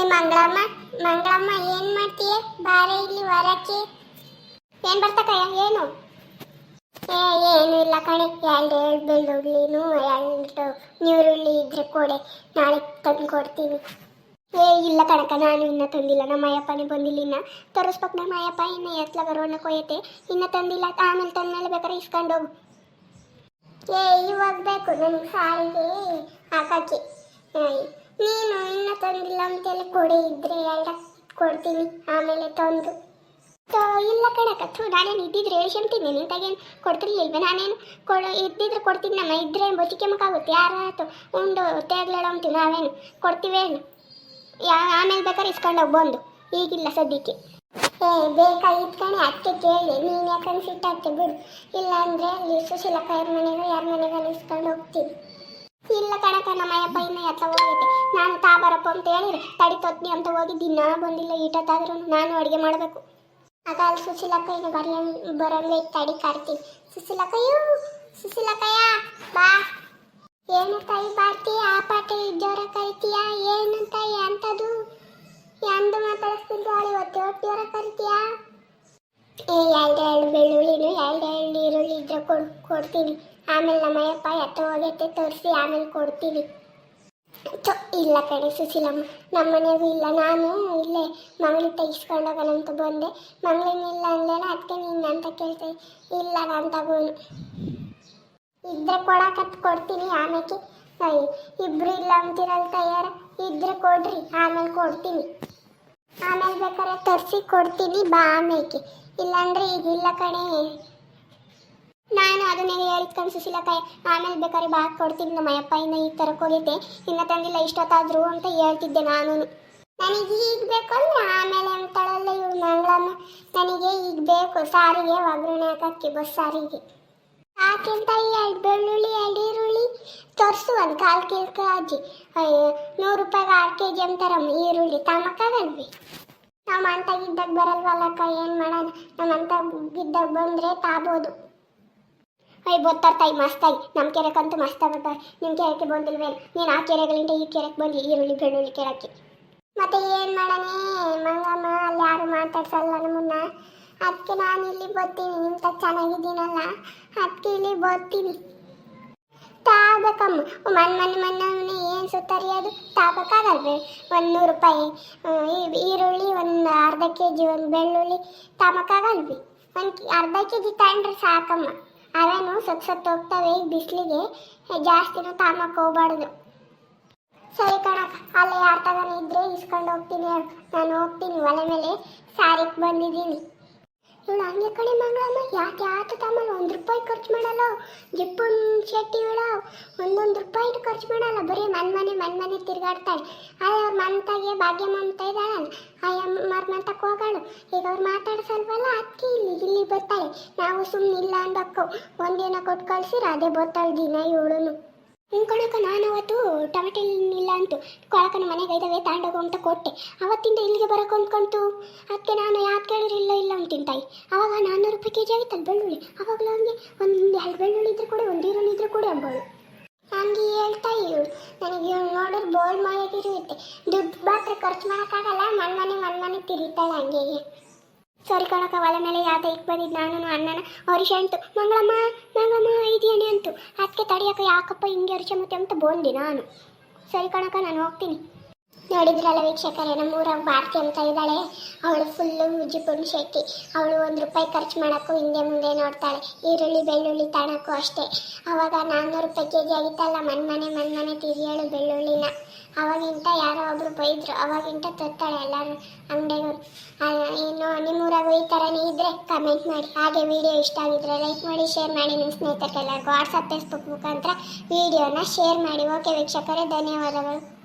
ಏ ಮಂಗಳಮ್ಮ ಮಂಗಳಮ್ಮ ಏನ್ ಮಾಡ್ತೀಯ? ಬಾರೆ ಇಲ್ಲಿ ವರಕ್ಕೆ. ಏನ್ ಬರ್ತಕಯ್ಯ ಏನು? ಏ ಏನು ಇಲ್ಲ ಕಣೆ. ಎರಡು ಎರಡು ಬೆಳ್ಳುಳ್ಳಿನೂ ಎರಡು ನೀರುಳ್ಳಿ ಇದ್ರೆ ಕೊಡೆ. ನಾಳೆ ತಂದು ಕೊಡ್ತೀನಿ. ಏ ಇಲ್ಲ ಕಣಕ ನಾನು ಇನ್ನ ತಂದಿಲ್ಲ. ನಮ್ಮ ಅಯ್ಯಪ್ಪನೇ ಬಂದಿಲ್ಲ ಇನ್ನ. ತರಿಸ್ಬೇಕು ನಮ್ಮ ಅಯ್ಯಪ್ಪ ಇನ್ನ ಎತ್ಲ ಬರೋಣ ಕೊಯ್ಯತೆ ಇನ್ನ ತಂದಿಲ್ಲ ಆಮೇಲೆ ತಂದ್ಮೇಲೆ ಬೇಕಾದ್ರೆ ಇಸ್ಕೊಂಡು ಹೋಗು. ಏ ಇವಾಗ ಬೇಕು ನನಗೆ ಸಾರಿಗೆ ಏಯ್, ನೀನು ಇನ್ನ ತಂದಿಲ್ಲ ಅಂತೇಳಿ ಕೊಡಿ, ಇದ್ರೆ ಎಲ್ಲ ಕೊಡ್ತೀನಿ, ಆಮೇಲೆ ತಂದು. ಇಲ್ಲ ಕಣಕ್ಕ, ಥೂ, ನಾನೇನು ಇದ್ದಿದ್ರೆ ಹೇಳ್ಕೊಂತೀನಿ ನಿಂತಾಗೇನು ಕೊಡ್ತಿರ್ಲಿಲ್ವ ನಾನೇನು ಕೊಡ, ಇದ್ದಿದ್ರೆ ಕೊಡ್ತೀನಿ ನಮ್ಮ ಇದ್ರೆ ಬದುಕೆ ಮಕ್ಕಾಗುತ್ತೆ. ಯಾರಾಯ್ತು ಉಂಡು ತೇಗ್ಲಾಡಂತೀವಿ ನಾವೇನು ಕೊಡ್ತೀವೇನು? ಯಾ, ಆಮೇಲೆ ಬೇಕಾದ್ರೆ ಇಸ್ಕೊಂಡು ಬಂದು. ಈಗಿಲ್ಲ ಸದ್ಯಕ್ಕೆ. ಏ ಬೇಕಾ ಕಣೆ ಅದಕ್ಕೆ ಕೇಳಿ. ನೀನು ಯಾಕಂದ್ರೆ ಸಿಟ್ಟಾಗ್ತೀವಿ ಬಿಡು. ಇಲ್ಲಾಂದರೆ ಅಲ್ಲಿ ಸುಶೀಲಕ್ಕ ಯಾರ ಮನೆಗೂ, ಯಾರ ಮನೆಗಲ್ಲಿ ಇಸ್ಕೊಂಡು ಹೋಗ್ತೀನಿ. ಇಲ್ಲ ಕಣಕ ನಮ್ಮ ಅಯ್ಯಪ್ಪ ಇನ್ನು ಎತ್ತ ಹೋಗೈತೆ. ನಾನು ತಾ ಬರಪ್ಪ ಅಂತ ಹೇಳಿದ್ರೆ ತಡಿ ತೊತ್ನಿ ಅಂತ ಹೋಗಿ ದಿನ ಬಂದಿಲ್ಲ ಈಟತ್ತಾದ್ರೂ ನಾನು ಅಡುಗೆ ಮಾಡಬೇಕು. ಆಗ ಅಲ್ಲಿ ಸುಶೀಲಕ್ಕ ಇನ್ನು ಬರೆಯ ಬರಂಗೆ ತಡಿ ಕಾಡ್ತೀನಿ ಸುಶೀಲಕ್ಕಯ್ಯೂ ಸುಶೀಲಕ್ಕಯ್ಯ ಬಾ. ಏನು ಕೈ ಬಾರ್ತಿ ಆ ಪಾಠ ಇದ್ದವರ ಕರಿತೀಯ? ಏನಂತ ಎಂತದು ಎಂದು ಮಾತಾಡಿಸ್ತಿದ್ದ ಒತ್ತೆ ಜೋರ ಕರಿತೀಯ? ಏ, ಎರಡು ಎರಡು ಬೆಳ್ಳುಳ್ಳಿನು ಎರಡು ಎರಡು ಈರುಳ್ಳಿ ಇದ್ರೆ ಕೊಡ್, ಕೊಡ್ತೀನಿ. ಆಮೇಲೆ ನಮ್ಮಯ್ಯಪ್ಪ ಎತ್ತ ಹೋಗೈತೆ ತೋರಿಸಿ ಆಮೇಲೆ ಕೊಡ್ತೀವಿ ಥು, ಇಲ್ಲ ಕಡೆ ಸುಶೀಲಮ್ಮ ನಮ್ಮ ಮನೆಗೂ ಇಲ್ಲ. ನಾನು ಇಲ್ಲೇ ಮಂಗ್ಳಿ ಅಂತ ಬಂದೆ. ಮಂಗ್ಳಿನಿಲ್ಲ ಅಂದೇನ ಅದಕ್ಕೆ ನೀನು ಅಂತ ಕೇಳ್ತೆ ಇಲ್ಲ ನಾನು ತಗೋನು. ಇದ್ರೆ ಕೊಡಕತ್ ಕೊಡ್ತೀನಿ ಆಮೇಲೆ ಅಯ್ಯ, ಇಬ್ರು ಇಲ್ಲ ಅಂತೀರಲ್ಲ ತಯಾರ? ಇದ್ರೆ ಕೊಡ್ರಿ ಆಮೇಲೆ ಕೊಡ್ತೀನಿ. ಆಮೇಲೆ ಬೇಕಾದ್ರೆ ತರಿಸಿ ಕೊಡ್ತೀನಿ ಬಾ ಆಮೇಲೆ ಇಲ್ಲಾಂದ್ರೆ ಈಗ ಇಲ್ಲ ಕಣೆ. ನಾನು ಅದನ್ನೇ ಹೇಳಿದ್ಕೊಂಡು ಸುಶೀಲಕಾಯಿ ಆಮೇಲೆ ಬೇಕಾದ್ರೆ ಬಾ, ಕೊಡ್ತೀನಿ ನಮ್ಮ ಅಯ್ಯಪ್ಪ ಈ ಈಗ ತರಕ್ಕೆ ಹೋಗೈತೆ ಇನ್ನ ತಂದಿಲ್ಲ, ಇಷ್ಟೊತ್ತಾದ್ರು ಅಂತ ಹೇಳ್ತಿದ್ದೆ ನಾನು. ನನಗೆ ಈಗ ಬೇಕು ಅಂದ್ರೆ ಆಮೇಲೆ ಅಂತಾಳಲ್ಲ ಇವ್ಳು ಮಂಗಳಮ್ಮ. ನನಗೆ ಈಗ ಬೇಕು, ಸಾರಿಗೆ, ಒಗ್ಗರಣೆ ಹಾಕಕ್ಕೆ, ಬಸ್ ಸಾರಿಗೆ. ಹಾಕಿಂತ ಎರಡು ಬೆಳ್ಳುಳ್ಳಿ ಎರಡು ಈರುಳ್ಳಿ ತೋರಿಸು ಒಂದು ಕಾಲು ಕೆ ಅಜ್ಜಿ. ಅಯ್ಯೋ, ನೂರು ರೂಪಾಯಿಗೆ ಆರು ಕೆ ಜಿ ಅಂತಾರಮ್ಮ ಈರುಳ್ಳಿ ತಾಮಕ್ಕಾಗಲ್ವಿ ನಮ್ಮ ಅಂತಾಗಿದ್ದಾಗ ಬರಲ್ವಲ್ಲಕ್ಕ, ಏನು ಮಾಡೋಣ ನಮ್ಮ ಅಂತಾಗಿದ್ದಾಗ ಬಂದರೆ ತಾಬೋದು. ಅಯ್ಯ ಗೊತ್ತಾರ ತಾಯಿ ಮಸ್ತಾಗಿ ನಮ್ಮ ಕೆರೆಕಂತೂ ಮಸ್ತಾಗಿ ಬರ್ತಾರೆ ನಿಮ್ಮ ಕೆರೆಗೆ ಬಂದಿಲ್ವೇನು ನೀನು ಆ ಕೆರೆಗಳಿಂದ ಈ ಕೆರೆಗೆ ಬಂದು, ಈರುಳ್ಳಿ, ಬೆಳ್ಳುಳ್ಳಿ ಕೆರೆಕ್ಕೆ. ಮತ್ತೆ ಏನು ಮಾಡನೆ ಮಂಗಮ್ಮ, ಅಲ್ಲಿ ಯಾರು ಮಾತಾಡ್ಸಲ್ಲ ನಮ್ಮನ್ನ? ಅದಕ್ಕೆ ನಾನು ಇಲ್ಲಿ ಬರ್ತೀನಿ ಇಂಥ ಚೆನ್ನಾಗಿದ್ದೀನಲ್ಲ? ಅದಕ್ಕೆ ಇಲ್ಲಿ ಬರ್ತೀನಿ ತಾಬೇಕಮ್ಮ ಮನ್, ಮನೆ ಮನೆ ಏನು ಸುತ್ತರಿಯೋದು ತಾಬೇಕಾಗಲ್ವೇ ಒಂದು ನೂರು ರೂಪಾಯಿ ಈರುಳ್ಳಿ, ಒಂದು ಅರ್ಧ ಕೆ ಜಿ ಒಂದು ಬೆಳ್ಳುಳ್ಳಿ ತಾಮಕ್ಕಾಗಲ್ವಿ ಒಂದು ಅರ್ಧ ಕೆ ಜಿ ತಗೊಂಡ್ರೆ ಸಾಕಮ್ಮ. ಅವೇನು ಸತ್ ಹೋಗ್ತವೆ ಈ ಬಿಸಿಲಿಗೆ ಜಾಸ್ತಿನೂ ತಾಮಕ್ ಹೋಗ್ಬಾರ್ದು. ಸರಿ ಕಣಕ್ಕ, ಅಲ್ಲಿ ಯಾರ ಇದ್ರೆ ಇಸ್ಕೊಂಡು ಹೋಗ್ತೀನಿ. ನಾನು ಹೋಗ್ತೀನಿ. ಒಲೆ ಮೇಲೆ ಸಾರಿಗೆ ಬಂದಿದ್ದೀನಿ. ಇವಳು ಹಂಗೆ ಕಡೆ ಮಂಗಳಮ್ಮ ಯಾಕೆ ಯಾಕೆ ತಮ್ಮಲ್ಲಿ ಒಂದು ರೂಪಾಯಿ ಖರ್ಚು ಮಾಡಲ್ಲ. ಜಿಪ್ಪನ್ ಶೆಟ್ಟಿ ಇವಳ ಒಂದೊಂದು ರೂಪಾಯಿ ಖರ್ಚು ಮಾಡಲ್ಲ. ಬರೀ ಮನ್ ಮನೆ ಮನ್ ಮನೆ ತಿರುಗಾಡ್ತಾಳೆ. ಅದೇ ಅವ್ರ ಮಂತಾಗೆ ಭಾಗ್ಯಮ್ಮ ಅಂತ ಇದ್ದಾಳಲ್ಲ. ಆಯಮ್ಮರ ಮಂತಕ್ಕೆ ಹೋಗಾಳು. ಈಗ ಅವ್ರು ಮಾತಾಡ್ಸಲ್ವಲ್ಲ? ಅಕ್ಕಿ ಇಲ್ಲಿ ಇಲ್ಲಿ ಬರ್ತಾಳೆ. ನಾವು ಸುಮ್ಮನೆ ಇಲ್ಲ ಅನ್ಬೇಕು ಒಂದಿನ ಕೊಟ್ಟು ಕಳ್ಸಿರ. ಅದೇ ಬರ್ತಾಳೆ ದಿನ ಇವಳು ಹ್ಞೂ ಕಣಕ ನಾನು ಅವತ್ತು ಟೊಮೆಟೊ ಇಲ್ಲ ಅಂತು. ಕೊಳಕನ ಮನೆಗೆ ಇದ್ದಾವೆ ತಾಂಡೋಗು ಅಂತ ಕೊಟ್ಟೆ. ಅವತ್ತಿಂದ ಇಲ್ಲಿಗೆ ಬರೋಕೆ ಅಂದ್ಕೊಂತು ಅದಕ್ಕೆ ನಾನು ಯಾಕೆ ಕೇಳಿದ್ರೆ ಇಲ್ಲ ಇಲ್ಲ ಅಂತೀನಿ ತಾಯಿ. ಅವಾಗ ನಾನ್ನೂರು ರೂಪಾಯಿ ಕೆ ಜಿ ಆಗಿತ್ತಲ್ಲ ಬೆಳ್ಳುಳ್ಳಿ. ಅವಾಗಲೂ ಹಂಗೆ ಒಂದು ಎರಡು ಬೆಳ್ಳುಳ್ಳಿ ಇದ್ರೆ ಕೊಡಿ, ಒಂದು ಈರುಳ್ಳಿ ಇದ್ರೆ ಕೊಡಿ ಅಂಬೋಳು ಹಂಗೆ ಹೇಳ್ತಾ ಇವಳು. ನನಗೆ ನೋಡಿದ್ರೆ ಬೋಲ್ ಮಾಡಿರುತ್ತೆ ದುಡ್ಡು ಮಾತ್ರ ಖರ್ಚು ಮಾಡೋಕ್ಕಾಗಲ್ಲ ಮನ್ ಮನೆ ಮನ್ ಮನೆ ತಿರುತ್ತಾಳೆ ಹಂಗೆ ಸರಿ ಕಣಕ ಒಲೆ ಮೇಲೆ ಯಾತ ಇಕ್ ಬಂದಿದ್ದು ನಾನು ಅಣ್ಣನ. ಅವ್ರಿಗೆ ಅಂತು, ಮಂಗಳಮ್ಮ ಮಂಗಳಮ್ಮ, ಇದೆಯೇನೆ ಅಂತು. ಅದಕ್ಕೆ ತಡಿಯಕ್ಕ, ಯಾಕಪ್ಪ, ಹಿಂಗೆ ಅರಿಚೆ ಮತ್ತೆ ಅಂತ ಬಂದೆ ನಾನು. ಸರಿ ಕಣಕ ನಾನು ಹೋಗ್ತೀನಿ. ನೋಡಿದ್ರಲ್ಲ ವೀಕ್ಷಕರೇ, ನಮ್ಮ ಊರಾಗ ಭಾರತಿ ಅಂತ ಇದ್ದಾಳೆ. ಅವಳು ಫುಲ್ಲು ಉಜ್ಜಿಪುಣ್ ಶೆಟ್ಟಿ. ಅವಳು ಒಂದು ರೂಪಾಯಿ ಖರ್ಚು ಮಾಡೋಕ್ಕೂ ಹಿಂದೆ ಮುಂದೆ ನೋಡ್ತಾಳೆ. ಈರುಳ್ಳಿ, ಬೆಳ್ಳುಳ್ಳಿ ತಾಣಕ್ಕೂ ಅಷ್ಟೇ. ಅವಾಗ ನಾನ್ನೂರು ರೂಪಾಯಿ ಕೆ ಜಿ ಆಗಿತ್ತಲ್ಲ, ಮನ್ಮನೆ ಮನೆ ಮನ್ ಮನೆ ಬೆಳ್ಳುಳ್ಳಿನ. ಅವಾಗಿಂತ ಯಾರೋ ಒಬ್ರು ಬೈದ್ರು. ಅವಾಗಿಂತ ತರ್ತಾಳೆ ಎಲ್ಲರೂ ಅಂಗಡಿಯವರು ಏನು ನಿಮ್ಮೂರಾಗೂ ಈ ಥರನೇ ಇದ್ದರೆ ಕಮೆಂಟ್ ಮಾಡಿ. ಹಾಗೆ ವಿಡಿಯೋ ಇಷ್ಟ ಆಗಿದ್ರೆ ಲೈಕ್ ಮಾಡಿ ಶೇರ್ ಮಾಡಿ ನಿಮ್ಮ ಸ್ನೇಹಿತರಿಗೆಲ್ಲರಿಗೂ ವಾಟ್ಸಪ್ ಫೇಸ್ಬುಕ್ ಮುಖಾಂತರ ವಿಡಿಯೋನ ಶೇರ್ ಮಾಡಿ. ಓಕೆ ವೀಕ್ಷಕರೇ, ಧನ್ಯವಾದಗಳು.